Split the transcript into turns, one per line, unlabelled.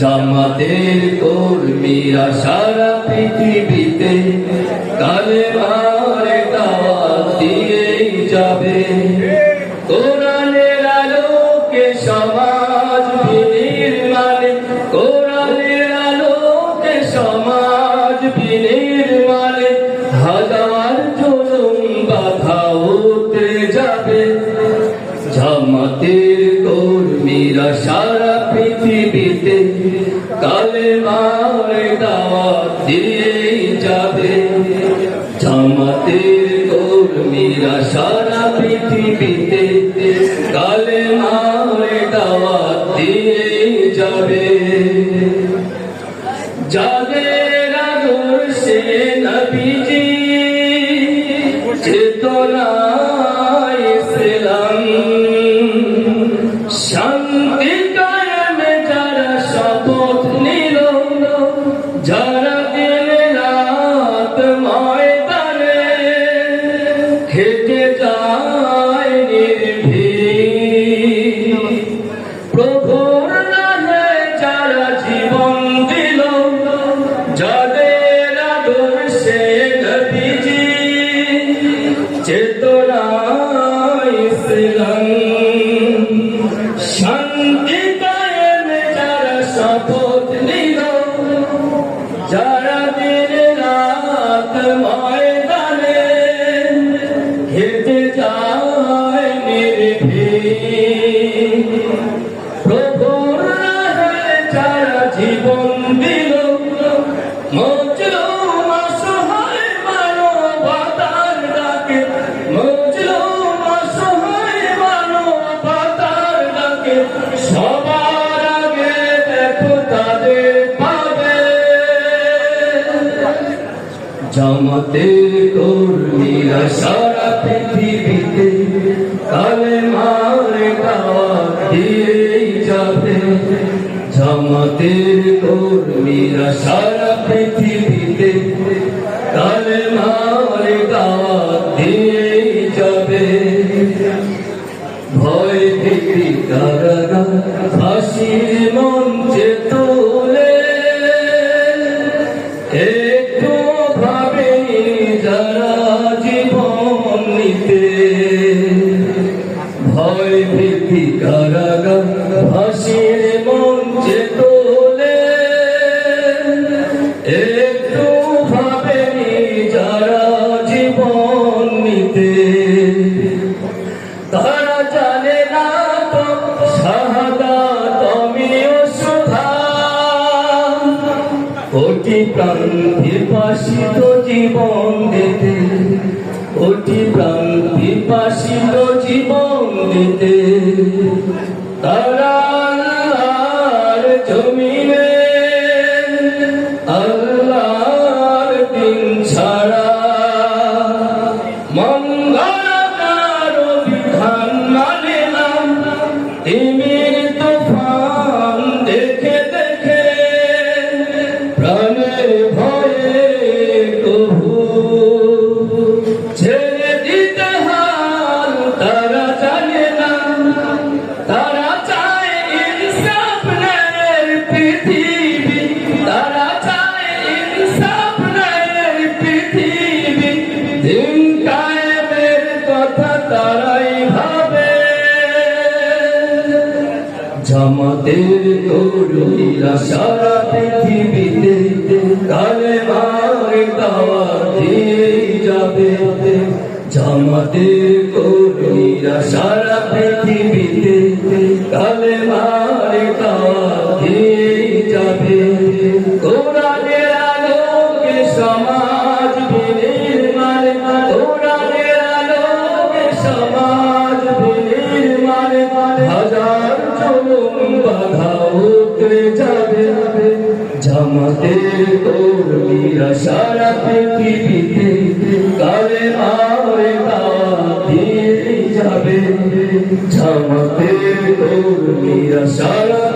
জামাতের কর্মীরা সারা পৃথিবীতে কালেমার দাওয়াত দিয়েই যাবে। কোরআনের আলোকে সমাজ উঠে যাবে। কালে মারে দাওয়াত দিয়ে যাবে। জামাতের কর্মীরা সারা পৃথিবীতে কালে মারে দাওয়াত দিয়ে যাবে। যাদের আদর্শে নবীজি, চেতনায় ইসলাম শান্তি প্রভুর নামে যারা জীবন দিল যাদের আদর্শে নবীজি চেতনা জামাতের কর্মীরা সারা পৃথিবীতে কালে মারে দিয়েই যাবে। জামাতের কর্মীরা সারা পৃথিবীতে কালে মারে দিয়েই যাবে। ভয় ভীতি কারাগা ফাঁসির মঞ্চে তোলে। মঞ্চে তোলে, একটু ভাবেনি যারা জীবন নিতে। তারা জানে না তো কোটি প্রাণ বিপাসিত জীবন দিতে কোটি বিপাসিত জীবন দিতে। তারা আল্লাহর জমিনে তারাই ভাবে, জামাতের কর্মীরা সারা পৃথিবীতে কালে মারে দাওয়াত দিয়েই যাবে। জামাতের কর্মীরা সারা পৃথিবীতে কালে মারে দাওয়াত কর্মীরা সারা পৃথিবীতে কালে মারে দিয়ে যাবে জামাতের কর্মীরা সারা